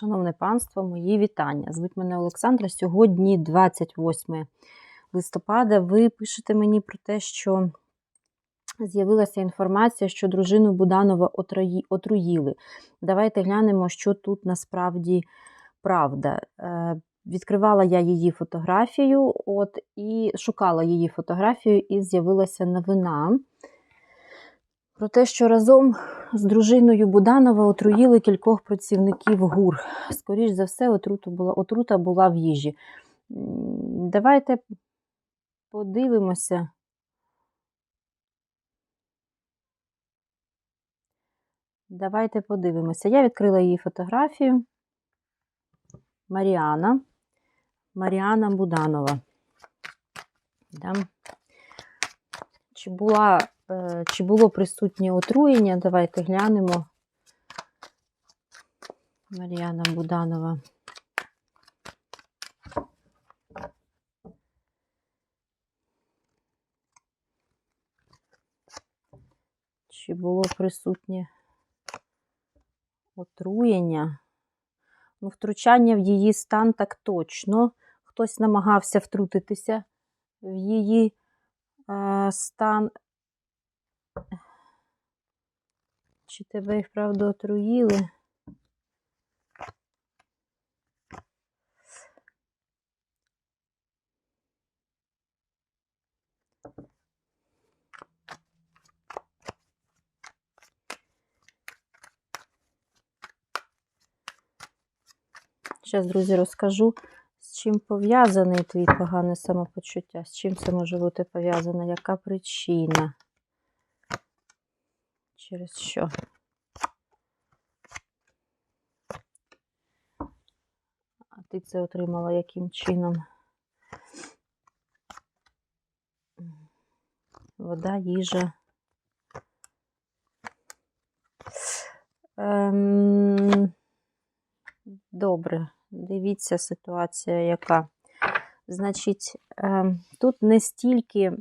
Шановне панство, мої вітання. Звуть мене Олександра. Сьогодні 28 листопада. Ви пишете мені про те, що з'явилася інформація, що дружину Буданова отруїли. Давайте глянемо, що тут насправді правда. Е, Відкривала я її фотографію, от, і шукала її фотографію, і з'явилася новина про те, що разом з дружиною Буданова отруїли кількох працівників ГУР. Скоріш за все, отруту була, отрута була в їжі. Давайте подивимося. Давайте подивимося. Я відкрила її фотографію. Маріана. Маріана Буданова. Да. Чи, була, чи було присутнє отруєння? Давайте глянемо. Мар'яна Буданова. Чи було присутнє отруєння? Ну, втручання в її стан так точно. Хтось намагався втрутитися в її е, стан. Чи тебе і вправду отруїли? Зараз, друзі, розкажу, з чим пов'язаний твій погане самопочуття, з чим це може бути пов'язано, яка причина? Через що? А ти це отримала яким чином? Вода, їжа. Ем... Добре, дивіться ситуація, яка. Значить, ем, тут не стільки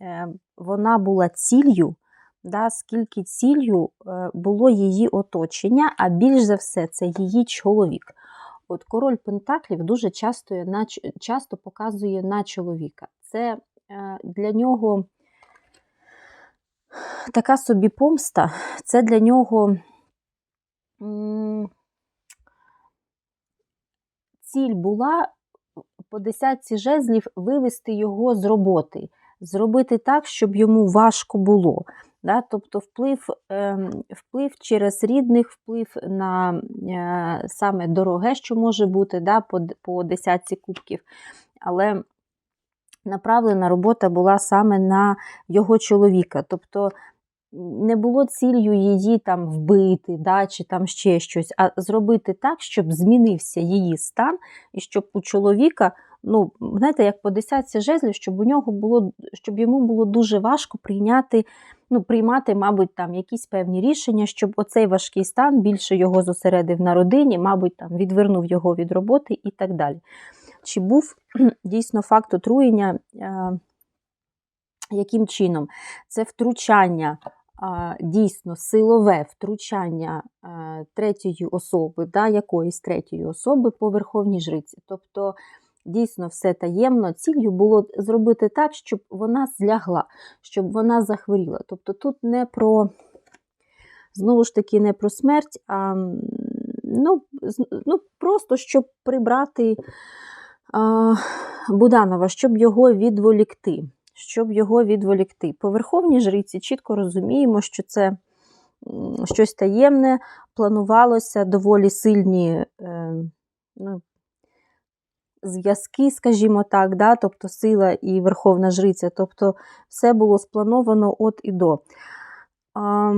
е, вона була ціллю, да, скільки ціллю е, було її оточення, а більш за все, це її чоловік. От король Пентаклів дуже часто, часто показує на чоловіка. Це е, для нього така собі помста, це для нього. Ціль була по десятці жезлів вивести його з роботи, зробити так, щоб йому важко було. Да? Тобто вплив е, вплив через рідних, вплив на е, саме дороге, що може бути да, по, по десятці кубків. Але направлена робота була саме на його чоловіка. Тобто не було ціллю її там вбити, да, чи там ще щось, а зробити так, щоб змінився її стан, і щоб у чоловіка, ну, знаєте, як по десятці жезлів, щоб у нього було, щоб йому було дуже важко прийняти, ну, приймати, мабуть, там якісь певні рішення, щоб оцей важкий стан більше його зосередив на родині, мабуть, там відвернув його від роботи і так далі. Чи був дійсно факт отруєння? Е, яким чином? Це втручання дійсно силове втручання третьої особи, да, якоїсь третьої особи по верховній жриці. Тобто, дійсно, все таємно. Ціллю було зробити так, щоб вона злягла, щоб вона захворіла. Тобто, тут не про, знову ж таки, не про смерть, а ну, ну, просто щоб прибрати а, Буданова, щоб його відволікти щоб його відволікти. По верховній жриці чітко розуміємо, що це щось таємне, планувалося доволі сильні е, ну, зв'язки, скажімо так, да? тобто сила і верховна жриця. Тобто все було сплановано от і до. А,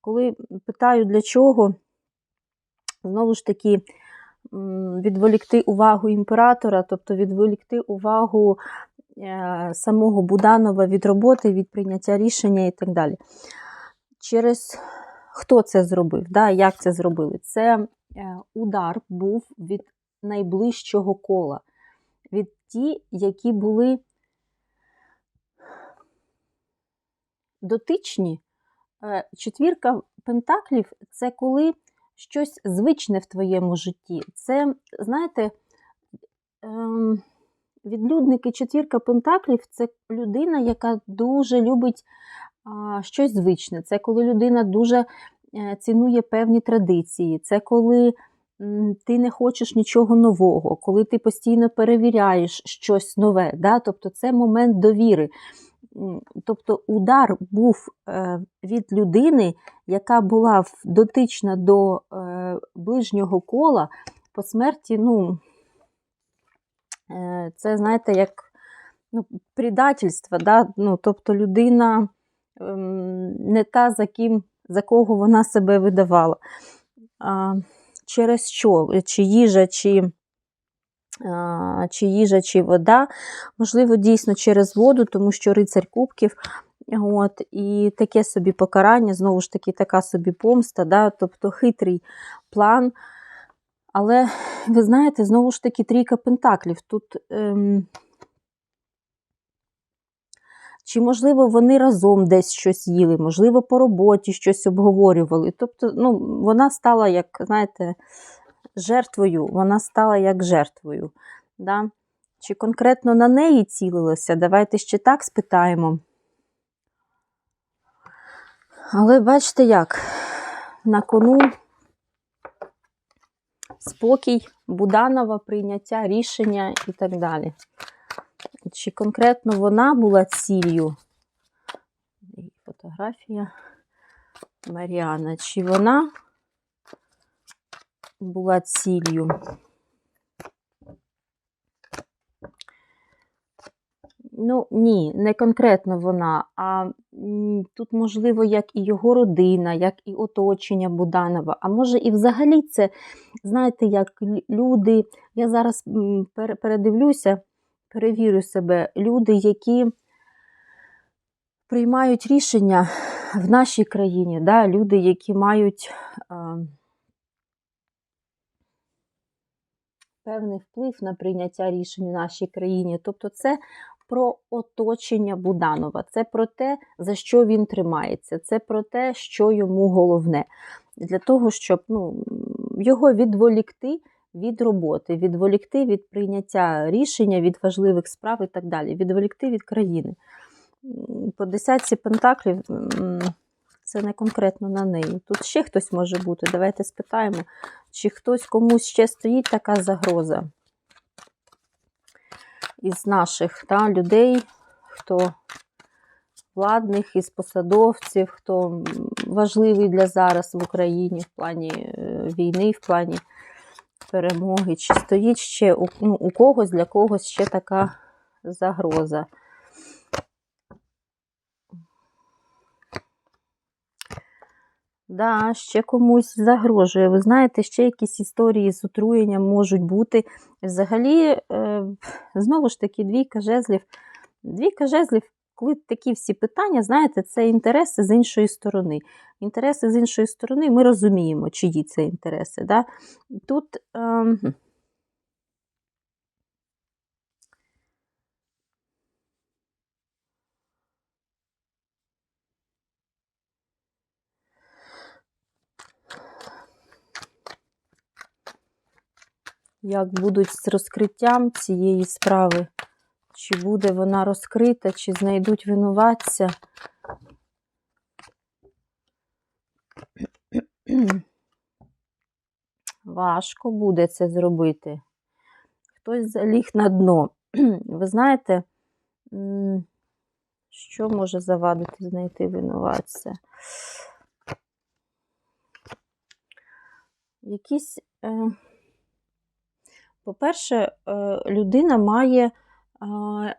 Коли питаю, для чого, знову ж таки, відволікти увагу імператора, тобто відволікти увагу Е, самого Буданова від роботи, від прийняття рішення і так далі. Через хто це зробив? да, Як це зробили? Це е, удар був від найближчого кола, від ті, які були дотичні. Е, четвірка пентаклів це коли щось звичне в твоєму житті. Це, знаєте, ем, відлюдники четвірка пентаклів це людина, яка дуже любить щось звичне. Це коли людина дуже е, цінує певні традиції. Це коли ти не хочеш нічого нового, коли ти постійно перевіряєш щось нове. Да? Тобто це момент довіри. Тобто удар був е, від людини, яка була дотична до е, ближнього кола по смерті, ну, е, це, знаєте, як ну, предательство, да? ну, тобто людина ем, не та, за ким, за кого вона себе видавала. Через що? Чи їжа, чи, чи їжа, чи вода. Можливо, дійсно через воду, тому що рицарь кубків. От, і таке собі покарання, знову ж таки, така собі помста, да? тобто хитрий план. Але ви знаєте, знову ж таки, трійка пентаклів. Тут ем, чи, можливо, вони разом десь щось їли, можливо, по роботі щось обговорювали. Тобто, ну, вона стала, як, знаєте, жертвою, вона стала як жертвою. Да? Чи конкретно на неї цілилося? Давайте ще так спитаємо. Але бачите як, на кону спокій Буданова, прийняття рішення і так далі. Чи конкретно вона була ціллю? Фотографія Маріана. Чи вона була ціллю? Ну, ні, не конкретно вона, а тут, можливо, як і його родина, як і оточення Буданова. А може, і взагалі це, знаєте, як люди, я зараз передивлюся, перевірю себе, люди, які приймають рішення в нашій країні, да, люди, які мають е, певний вплив на прийняття рішень в нашій країні. Тобто, це про оточення Буданова, це про те, за що він тримається, це про те, що йому головне. Для того, щоб ну, його відволікти від роботи, відволікти від прийняття рішення, від важливих справ і так далі, відволікти від країни. По десятці пентаклів це не конкретно на неї. Тут ще хтось може бути. Давайте спитаємо, чи хтось комусь ще стоїть така загроза із наших та, людей, хто владних, із посадовців, хто важливий для зараз в Україні в плані е, війни, в плані перемоги, чи стоїть ще у, ну, у когось для когось ще така загроза. Да, ще комусь загрожує. Ви знаєте, ще якісь історії з отруєнням можуть бути. Взагалі, е, знову ж таки, двійка жезлів. Двійка жезлів, коли такі всі питання, знаєте, це інтереси з іншої сторони. Інтереси з іншої сторони, ми розуміємо, чиї це інтереси. Да? Тут. Е, як будуть з розкриттям цієї справи, чи буде вона розкрита, чи знайдуть винуватця. Важко буде це зробити. Хтось заліг на дно. Ви знаєте, що може завадити знайти винуватця? Якісь. Е... По-перше, е, людина має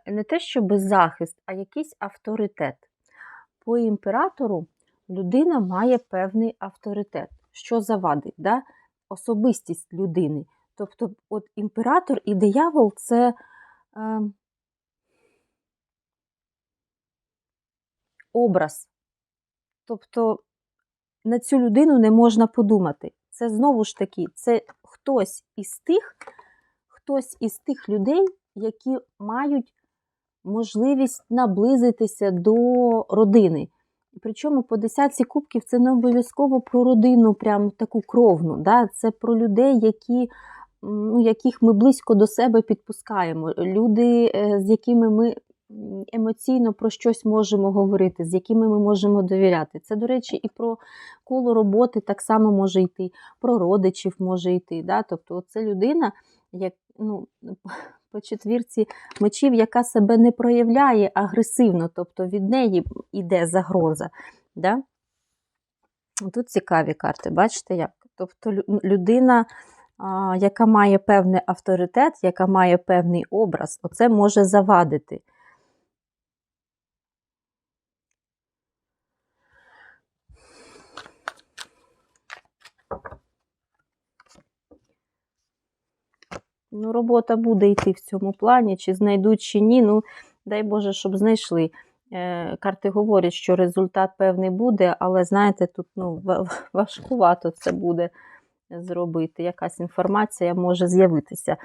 не те, що захист, а якийсь авторитет. По імператору людина має певний авторитет, що завадить, да? особистість людини. Тобто, от імператор і диявол це е, образ. Тобто на цю людину не можна подумати. Це знову ж таки, це хтось із тих, хтось із тих людей, які мають можливість наблизитися до родини. Причому по десятці кубків це не обов'язково про родину, прям таку кровну. Да? Це про людей, які, ну, яких ми близько до себе підпускаємо. Люди, е, з якими ми емоційно про щось можемо говорити, з якими ми можемо довіряти. Це, до речі, і про коло роботи так само може йти, про родичів може йти. Да? Тобто, це людина, як ну, по четвірці мечів, яка себе не проявляє агресивно, тобто від неї йде загроза. Да? Тут цікаві карти, бачите як? Тобто людина, яка має певний авторитет, яка має певний образ, оце може завадити. Ну, робота буде йти в цьому плані, чи знайдуть, чи ні. Ну, дай Боже, щоб знайшли. Е, Карти говорять, що результат певний буде, але знаєте, тут ну, важкувато це буде зробити. Якась інформація може з'явитися.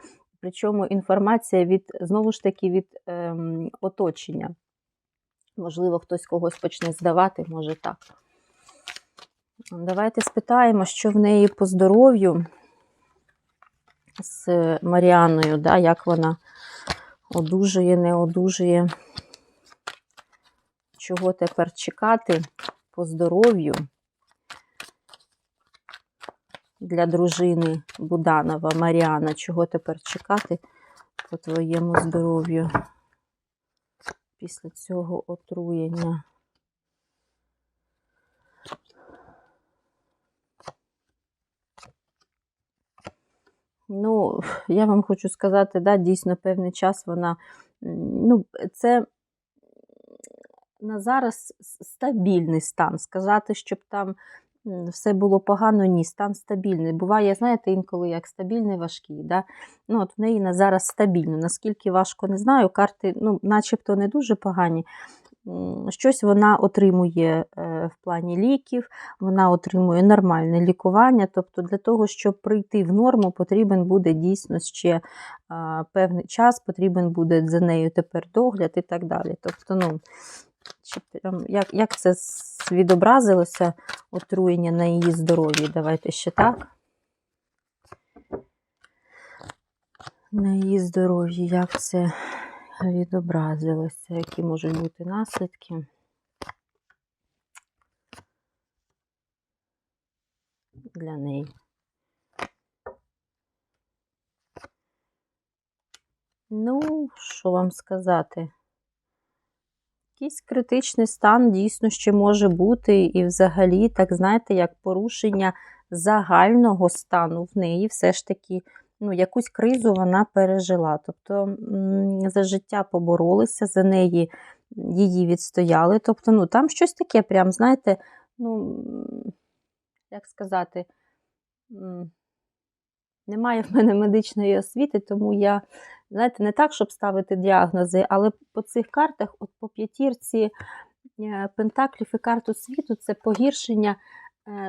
Причому інформація від, знову ж таки, від ем, оточення. Можливо, хтось когось почне здавати, може так. Давайте спитаємо, що в неї по здоров'ю з Маріаною, да, як вона одужує, не одужує. Чого тепер чекати по здоров'ю для дружини Буданова Маріана? Чого тепер чекати по твоєму здоров'ю після цього отруєння? Ну, я вам хочу сказати, да, дійсно, певний час вона. Ну, це на зараз стабільний стан. Сказати, щоб там все було погано, ні, стан стабільний. Буває, знаєте, інколи як стабільний, важкий. Да? Ну, от в неї на зараз стабільно. Наскільки важко, не знаю. Карти, ну, начебто не дуже погані. Щось вона отримує е, в плані ліків, вона отримує нормальне лікування. Тобто, для того, щоб прийти в норму, потрібен буде дійсно ще певний час, потрібен буде за нею тепер догляд і так далі. Тобто, ну, як, як це відобразилося отруєння на її здоров'ї? Давайте ще так. На її здоров'ї, як це відобразилося, які можуть бути наслідки. Для неї. Ну, що вам сказати? Якийсь критичний стан дійсно ще може бути, і взагалі, так знаєте, як порушення загального стану в неї все ж таки ну, якусь кризу вона пережила. Тобто за життя поборолися, за неї її відстояли. Тобто, ну, там щось таке, прям, знаєте, ну, як сказати, немає в мене медичної освіти, тому я, знаєте, не так, щоб ставити діагнози, але по цих картах, от по п'ятірці е, пентаклів і карту світу, це погіршення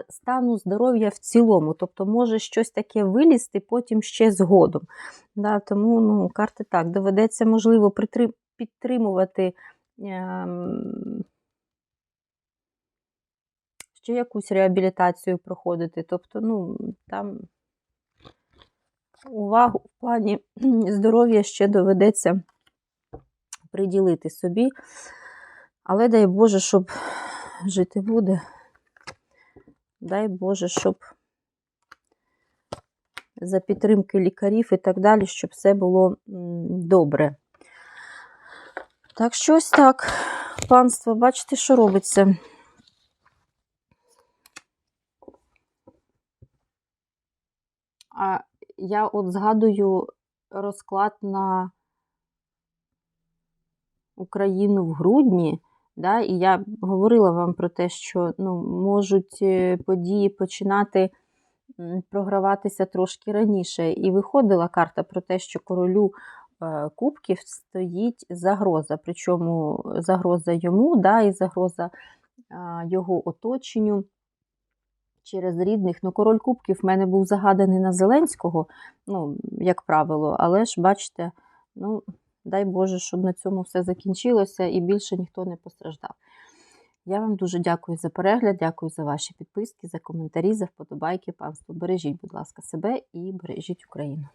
стану здоров'я в цілому. Тобто може щось таке вилізти потім ще згодом. Да, тому ну, карти так, доведеться, можливо, підтримувати. ем, Ще якусь реабілітацію проходити. Тобто, ну, там увагу в плані здоров'я ще доведеться приділити собі. Але дай Боже, щоб жити буде. Дай Боже, щоб за підтримки лікарів і так далі, щоб все було добре. Так, щось так, панство, бачите, що робиться. А я от згадую розклад на Україну в грудні, да, і я говорила вам про те, що ну, можуть е, події починати програватися трошки раніше. І виходила карта про те, що королю е, кубків стоїть загроза. Причому загроза йому, да, і загроза його оточенню через рідних. Ну, король кубків в мене був загаданий на Зеленського, ну, як правило, але ж бачите, ну, дай Боже, щоб на цьому все закінчилося і більше ніхто не постраждав. Я вам дуже дякую за перегляд, дякую за ваші підписки, за коментарі, за вподобайки. Панство, бережіть, будь ласка, себе і бережіть Україну.